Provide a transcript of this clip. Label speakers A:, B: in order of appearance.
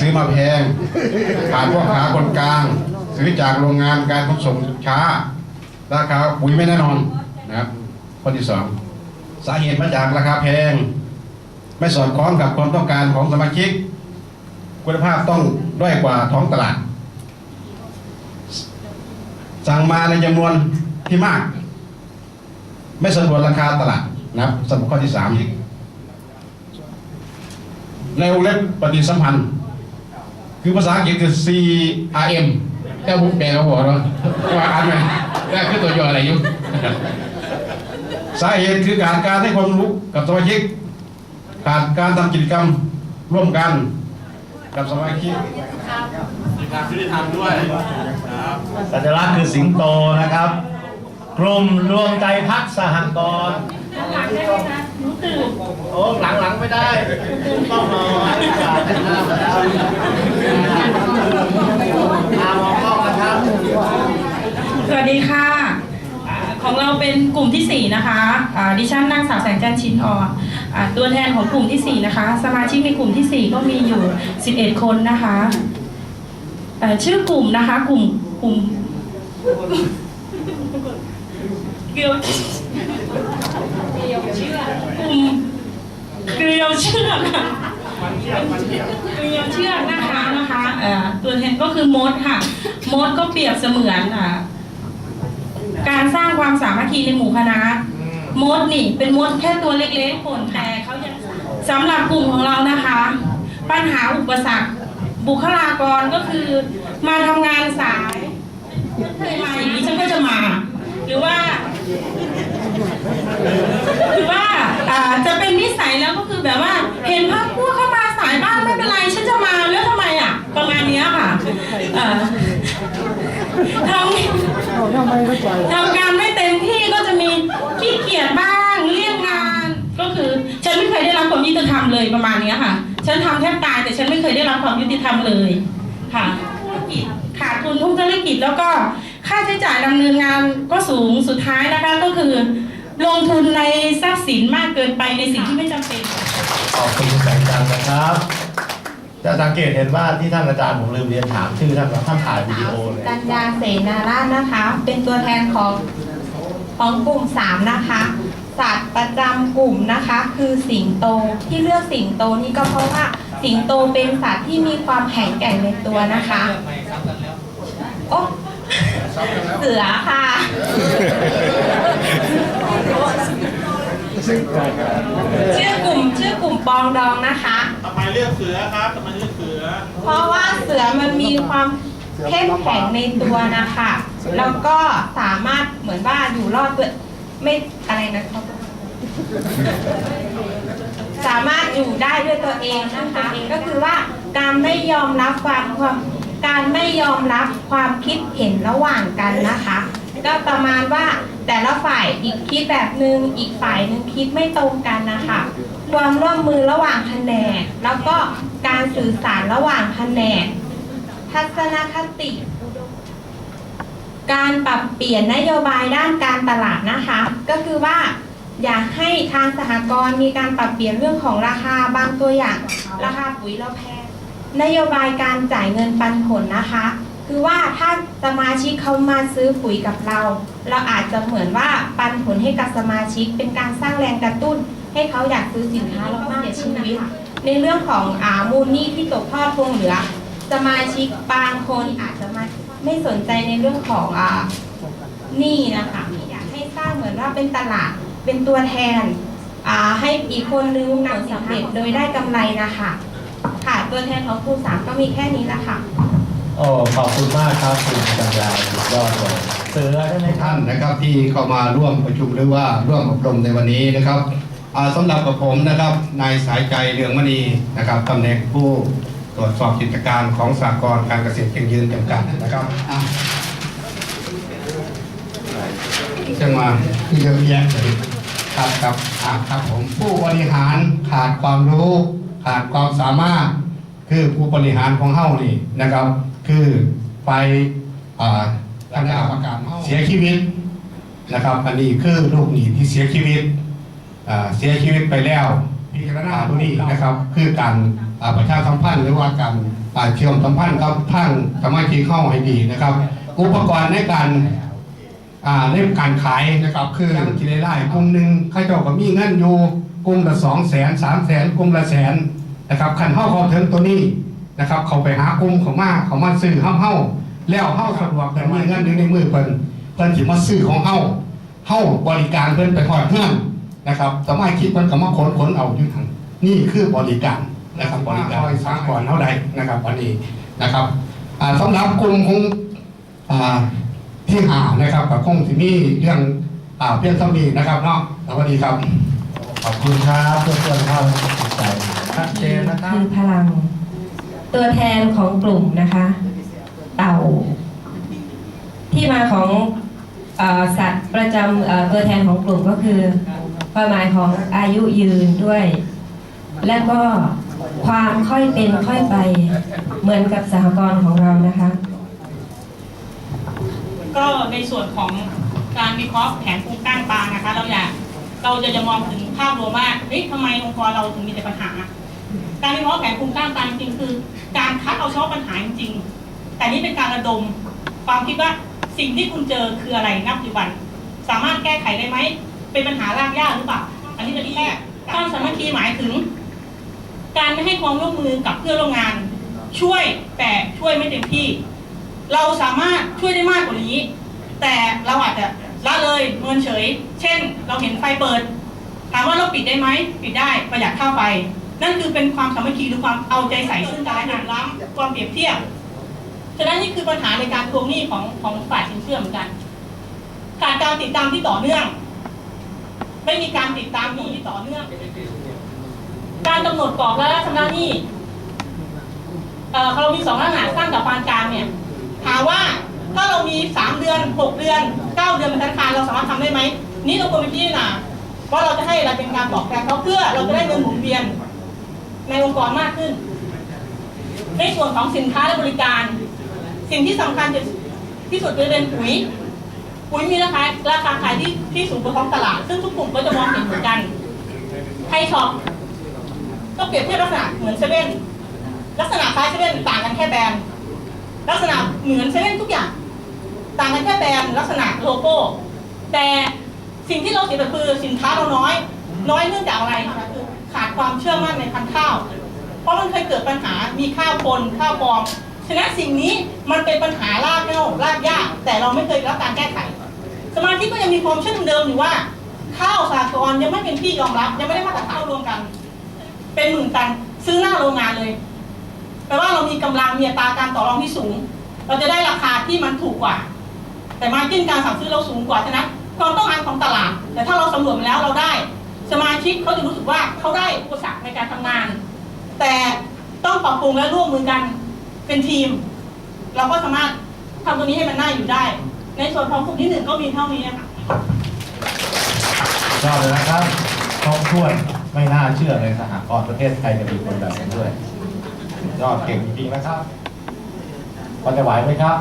A: ซื้อมาแพงขาดพ่อค้าคนกลาง ซื้อจากโรงงานการขนส่งช้า ราคาปุ๋ยไม่แน่นอนนะครับข้อที่สองสาเหตุมาจากราคาแพง ไม่สอดคล้องกับความต้องการของสมาชิก คุณภาพต้องด้อยกว่าท้องตลาด สั่งมาในจำนวนที่มาก ไม่สมดุลราคาตลาดนะครับสำหรับข้อที่สามอีกในวงเล็บปฏิสัมพันธ์ คือภาษาอังกฤษคือ CRM แต่ผมแปลเขาบอกเนาะว่าอ่านไหมได้คือตัวย่ออะไรอยู่สาเหตุคือการการให้ความรู้กับสมาชิกขาดการทำกิจกรรมร่วมกันกับสมาชิก
B: มีการยุติธรรมด้วยครับ
C: สัญลักษณ์คือสิงโตนะครับ กลุ่มรวมใจพักสหกรณ์ โอ้หลังหลังไม่ได้ต้องนอนขาดนะครับตามอ
D: สวัสดีค่ะ ของเราเป็นกลุ่มที่ 4 นะคะดิฉันนางสาวแสงจันชินอ่อนตัวแทนของกลุ่มที่ 4 นะคะ สมาชิกในกลุ่มที่ 4 ก็มีอยู่ 11 คนนะคะชื่อกลุ่มนะคะ กลุ่มกลุ่มเกลียวเกลียวเชือกกลุ่ม เกลียวเชือกค่ะเกลียวเชือกนะคะนะคะเอ่อตัวแทนก็คือมดค่ะมดก็เปรียบเสมือนอ่าการสร้างความสามัคคีในหมู่คณะมดนี่เป็นมดแค่ตัวเล็กๆผลแต่เขายังสำหรับกลุ่มของเรานะคะ ปัญหาอุปสรรคบุคลากรก็คือมาทำงานสายเคยมาอย่างนี้ฉันก็จะมา หรือว่า หรือว่า จะเป็นนิสัยแล้วก็คือแบบว่า เห็นพักพวกเข้ามาสายบ้างไม่เป็นไรฉันจะมาแล้วทำไมอะ ประมาณเนี้ยค่ะอ่าทำทำงานไม่เต็มที่ก็จะมีขี้เกียจบ้างเลี่ยงงาน ก็คือฉันไม่เคยได้รับความยุติธรรมเลยประมาณเนี้ยค่ะ ฉันทำแทบตายแต่ฉันไม่เคยได้รับความยุติธรรมเลยค่ะธุรกิจขาดทุนทุกธุรกิจแล้วก็ค่าใช้จ่ายดำเนินงานก็สูงสุดท้ายนะคะก็คือ ลงทุนในทรัพย์สินมากเกินไปในสิ่งที่ไม่จำเป็น
C: ขอบคุณคุณแสงจันทร์นะครับ จะสังเกตเห็นว่าที่ท่านอาจารย์ผมลืมเรียนถามชื่อท่านว่าท่านถ่ายวิดีโอเลย
E: กัญญาเสนาราชนะคะ เป็นตัวแทนของของกลุ่มสามนะคะ สัตว์ประจำกลุ่มนะคะ คือสิงโตที่เลือกสิงโตนี่ก็เพราะว่าสิงโตเป็นสัตว์ที่มีความแข็งแกร่งในตัวนะคะโอ้เสือค่ะ ชื่อกลุ่มชื่อกลุ่มปองดองนะคะ
B: ทำไมเลือกเสือครับทำไมเลือกเสือ
E: เพราะว่าเสือมันมีความเข้มแข็งในตัวนะคะ แล้วก็สามารถเหมือนว่าอยู่รอดด้วยไม่อะไรนะครับ สามารถอยู่ได้ด้วยตัวเองนะคะ ก็คือว่าการไม่ยอมรับความความการไม่ยอมรับความคิดเห็นระหว่างกันนะคะ ก็ประมาณว่าแต่ละฝ่ายอีกคิดแบบหนึ่งอีกฝ่ายหนึ่งคิดไม่ตรงกันนะคะความร่วมมือระหว่างแผนกแล้วก็การสื่อสารระหว่างแผนกทัศนคติ การปรับเปลี่ยนนโยบายด้านการตลาดนะคะ ก็คือว่าอยากให้ทางสหกรณ์มีการปรับเปลี่ยนเรื่องของราคาบางตัวอย่าง ราคาปุ๋ยเราแพงนโยบายการจ่ายเงินปันผลนะคะ คือว่าถ้าสมาชิกเขามาซื้อปุ๋ยกับเรา เราอาจจะเหมือนว่าปันผลให้กับสมาชิก เป็นการสร้างแรงกระตุ้น ให้เขาอยากซื้อสินค้าแล้วก็เสียชีวิตในเรื่องของอามูลนี้ที่ตกทอดคงเหลือ สมาชิกบางคนอาจจะมาไม่สนใจในเรื่องของอ่านี่นะคะอยากให้สร้างเหมือนว่าเป็นตลาดเป็นตัวแทนอ่าให้อีกคนนึงนำสำเร็จโดยได้กำไรนะคะค่ะตัวแทนของครูสามก็มีแค่นี้ละค่ะ
C: โอ้ขอบคุณมากครับคุณกัญญาสุดยอดเลยเสือใช่ไหมครั
A: ท่านนะครับที่เข้ามาร่วมประชุมหรือว่าร่วมอบรมในวันนี้นะครับอ่าสำหรับกับผมนะครับนายสายใจเรืองมณีนะครับตำแหน่งผู้ตรวจสอบกิจการของสากลการเกษตรยั่งยืนจำกัดนะครับอะจังมาเยอะแยะเลยครับครับอะครับผมผู้บริหารขาดความรู้ ขาดความสามารถ คือผู้บริหารของเฮ้านี่นะครับ คือไปอ่าคณะกรรมการเสียชีวิตนะครับ อันนี้คือลูกหนีที่เสียชีวิตเสียชีวิตไปแล้วพิจารณาตัวนี้นะครับ คือการประชาสัมพันธ์หรือว่าการเชื่อมสัมพันธ์กับทางสมาชิกเข้าให้ดีนะครับ อุปกรณ์ในการเรื่องการขายนะครับ คือกิเลไล่กลุ่มหนึ่งข้าเจ้าก็มีเงินอยู่กลุ่มละสองแสนสามแสนกลุ่มละแสนนะครับขันเข้าเขาถึงตัวนี้ นะครับ เขาไปหากลุ่มเขามาเขามาซื้อเข้าเข้าแล้วเข้าสะดวกแต่มีเงินอยู่ในมือเพิ่นเพิ่นสิมาซื้อของเข้าเข้าบริการเพิ่นไปหอดเพื่อนนะครับสมัยคิดมันก็มาขนขนเอาอยู่ทางนี่คือบริการนะครับบริการสร้างก่อนเท่าใดนะครับวันนี้นะครับอ่าสำหรับกลุ่มของอ่าที่หานะครับกับคงที่มีเรื่องอ่าเพียงเท่านี้นะครับเนาะสวัสดีครับ
C: ขอบคุณครับเพื่อนๆเข้าจิตใจชัดเจนนะครับ
F: คือพลัง ตัวแทนของกลุ่มนะคะ เต่า ที่มาของอสัตว์ประจำตัวแทนของกลุ่มก็คือความหมายของอายุยืนด้วย และก็ความค่อยเป็นค่อยไปเหมือนกับสหกรณ์ของเรานะคะ
G: ก็ในส่วนของการวิเคราะห์แผนโครงสร้างปลานะคะ เราอยากเราจะจะมองถึงภาพรวมว่าเฮ้ยทำไมองค์กรเราถึงมีแต่ปัญหา การวิเคราะห์แผนโครงสร้างปลาจริงๆคือ การคัดเอาเฉพาะปัญหาจริงๆแต่นี่เป็นการระดมความคิดว่าสิ่งที่คุณเจอคืออะไรณปัจจุบัน สามารถแก้ไขได้ไหม เป็นปัญหารากหญ้าหรือเปล่า อันนี้เป็นที่แรกความสามัคคีหมายถึง การไม่ให้ความร่วมมือกับเพื่อนร่วมงาน ช่วยแต่ช่วยไม่เต็มที่ เราสามารถช่วยได้มากกว่านี้ แต่เราอาจจะละเลยเมินเฉย เช่น เราเห็นไฟเปิด ถามว่าเราปิดได้ไหม ปิดได้ประหยัดค่าไฟ นั่นคือเป็นความสามัคคีหรือความเอาใจใส่ซึ่งกันและกันล้ำความเปรียบเทียบ ฉะนั้นนี่คือปัญหาในการทวงหนี้ของของฝ่ายสินเชื่อเหมือนกันขาดการติดตามที่ต่อเนื่อง ไม่มีการติดตามหนี้ที่ต่อเนื่อง การกำหนดกรอบและชำระหนี้เอ่อเรามีสองลักษณะสั้นกับปานกลางเนี่ยถามว่าถ้าเรามีสามเดือนหกเดือนเก้าเดือนเป็นธนาคารเราสามารถทำได้ไหมนี่เราควรไปพิจารณาว่าเราจะให้อะไรเป็นการตอบแทนเขาเพื่อเราจะได้เงินหมุนเวียน ในองค์กรมากขึ้น ในส่วนของสินค้าและบริการ สิ่งที่สำคัญที่สุดคือเป็นปุ๋ย ปุ๋ยมีราคาราคาขายที่ที่สูงกว่าท้องตลาด ซึ่งทุกกลุ่มก็จะมองเห็นเหมือนกันไทยช็อปก็เปรียบเทียบลักษณะเหมือนเซเว่นลักษณะคล้ายเซเว่นต่างกันแค่แบรนด์ลักษณะเหมือนเซเว่นทุกอย่าง ต่างกันแค่แบรนด์ลักษณะโลโก้ แต่สิ่งที่เราเสียก็คือสินค้าเราน้อย น้อยเนื่องจากอะไร ขาดความเชื่อมั่นในพันธุ์ข้าว เพราะมันเคยเกิดปัญหามีข้าวปนข้าวปลอมฉะนั้นสิ่งนี้มันเป็นปัญหารากเหง้ารากยากแต่เราไม่เคยรับการแก้ไข สมาชิกก็ยังมีความเชื่อเดิมอยู่ว่า ข้าวสากรยังไม่เป็นที่ยอมรับ ยังไม่ได้มาตรฐานรวมกัน เป็นหมื่นตันซื้อหน้าโรงงานเลยแปลว่าเรามีกำลังมีอัตราการต่อรองที่สูง เราจะได้ราคาที่มันถูกกว่า แต่มาจิ้นการสั่งซื้อเราสูงกว่าฉะนั้นความต้องการของตลาด แต่ถ้าเราสำรวจมาแล้วเราได้ สมาชิกเขาจะรู้สึกว่าเขาได้อุปสรรคในการทำงาน แต่ต้องปรับปรุงและร่วมมือกันเป็นทีม เราก็สามารถทำตัวนี้ให้มันน่าอยู่ได้ ในส่วนของกลุ่มที่หนึ่งก็มีเท่านี้ค่ะ
C: ยอดเลยนะครับครบถ้วนไม่น่าเชื่อเลยสหกรณ์ประเทศไทยจะมีคนแบบนี้ด้วยยอดเก่งจริงๆนะครับพอจะไหวไหมครับ